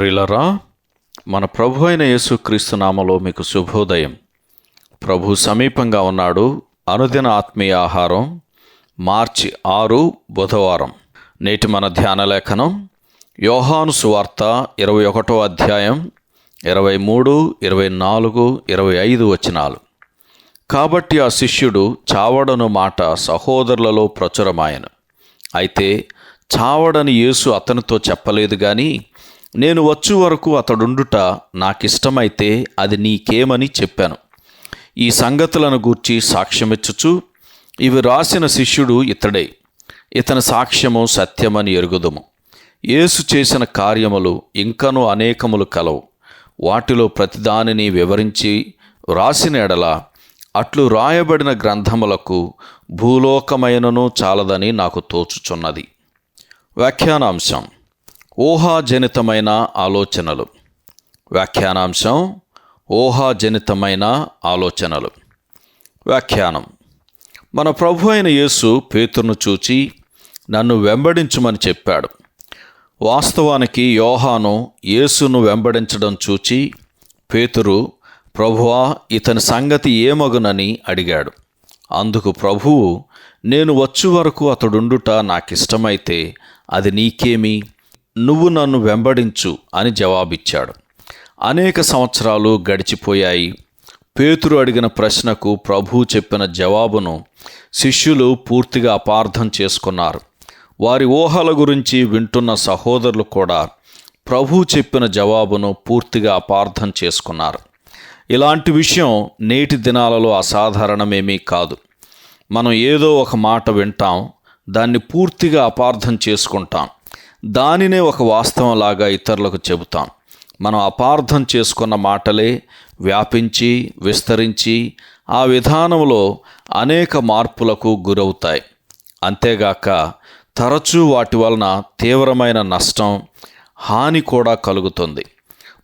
ప్రియులరా మన ప్రభు అయిన యేసుక్రీస్తు నామలో మీకు శుభోదయం. ప్రభు సమీపంగా ఉన్నాడు అనుదిన ఆత్మీయ ఆహారం మార్చి ఆరు బుధవారం. నేటి మన ధ్యాన లేఖనం యోహాను సువార్త ఇరవై ఒకటో అధ్యాయం ఇరవై మూడు ఇరవై నాలుగు ఇరవై ఐదు వచనాలు. కాబట్టి ఆ శిష్యుడు చావడను మాట సహోదరులలో ప్రచురమాయను. అయితే చావడని యేసు అతనితో చెప్పలేదు కానీ నేను వచ్చు వరకు అతడుండుట నాకిష్టమైతే అది నీకేమని చెప్పాను. ఈ సంగతులను గూర్చి సాక్ష్యమిచ్చుచు ఇవి రాసిన శిష్యుడు ఇతడే. ఇతని సాక్ష్యము సత్యమని ఎరుగుదుము. యేసు చేసిన కార్యములు ఇంకనూ అనేకములు కలవు. వాటిలో ప్రతిదానిని వివరించి రాసిన ఎడల అట్లు రాయబడిన గ్రంథములకు భూలోకమైనను చాలదని నాకు తోచుచున్నది. వ్యాఖ్యానాంశం ఊహాజనితమైన ఆలోచనలు. వ్యాఖ్యానాంశం ఊహాజనితమైన ఆలోచనలు. వ్యాఖ్యానం. మన ప్రభు అయిన యేసు పేతురును చూచి నన్ను వెంబడించుమని చెప్పాడు. వాస్తవానికి యోహాను యేసును వెంబడించడం చూచి పేతురు ప్రభువా ఇతని సంగతి ఏమగునని అడిగాడు. అందుకు ప్రభువు నేను వచ్చు వరకు అతడుండుట నాకిష్టమైతే అది నీకేమి? నువ్వు నన్ను వెంబడించు అని జవాబిచ్చాడు. అనేక సంవత్సరాలు గడిచిపోయాయి. పేతురు అడిగిన ప్రశ్నకు ప్రభు చెప్పిన జవాబును శిష్యులు పూర్తిగా అపార్థం చేసుకున్నారు. వారి ఊహల గురించి వింటున్న సహోదరులు కూడా ప్రభు చెప్పిన జవాబును పూర్తిగా అపార్థం చేసుకున్నారు. ఇలాంటి విషయం నేటి దినాలలో అసాధారణమేమీ కాదు. మనం ఏదో ఒక మాట వింటాం దాన్ని పూర్తిగా అపార్థం చేసుకుంటాం. దానినే ఒక వాస్తవంలాగా ఇతరులకు చెబుతాం. మనం అపార్థం చేసుకున్న మాటలే వ్యాపించి విస్తరించి ఆ విధానంలో అనేక మార్పులకు గురవుతాయి. అంతేగాక తరచూ వాటి వలన తీవ్రమైన నష్టం హాని కూడా కలుగుతుంది.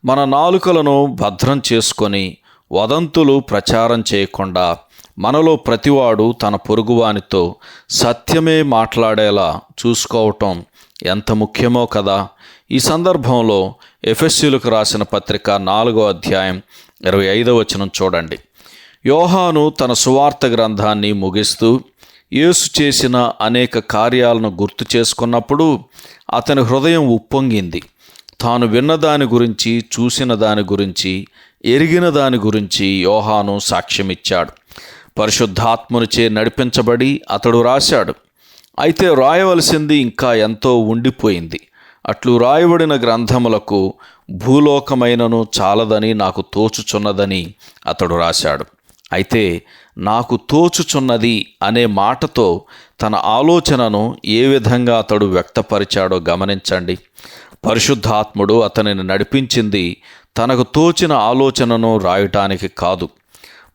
మన నాలుకలను భద్రం చేసుకొని వదంతులు ప్రచారం చేయకుండా మనలో ప్రతివాడు తన పొరుగువానితో సత్యమే మాట్లాడేలా చూసుకోవటం ఎంత ముఖ్యమో కదా? ఈ సందర్భంలో ఎఫ్ఎస్సీలకు రాసిన పత్రిక నాలుగో అధ్యాయం ఇరవై ఐదవ వచనం చూడండి. యోహాను తన సువార్త గ్రంథాన్ని ముగిస్తూ యేసు చేసిన అనేక కార్యాలను గుర్తు చేసుకున్నప్పుడు అతని హృదయం ఉప్పొంగింది. తాను విన్న దాని గురించి చూసిన దాని గురించి ఎరిగిన దాని గురించి యోహాను సాక్ష్యమిచ్చాడు. పరిశుద్ధాత్మనుచే నడిపించబడి అతడు రాశాడు. అయితే రాయవలసింది ఇంకా ఎంతో ఉండిపోయింది. అట్లు రాయబడిన గ్రంథములకు భూలోకమైనను చాలదని నాకు తోచుచున్నదని అతడు రాశాడు. అయితే నాకు తోచుచున్నది అనే మాటతో తన ఆలోచనను ఏ విధంగా అతడు వ్యక్తపరిచాడో గమనించండి. పరిశుద్ధాత్ముడు అతనిని నడిపించింది తనకు తోచిన ఆలోచనను రాయటానికి కాదు.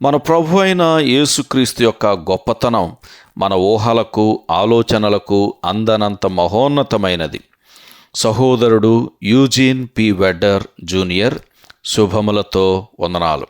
మన ప్రభు అయిన యేసుక్రీస్తు యొక్క గొప్పతనం మన ఊహలకు ఆలోచనలకు అందనంత మహోన్నతమైనది. సహోదరుడు యూజీన్ పి వెడ్డర్ జూనియర్ శుభములతో వందనాలు.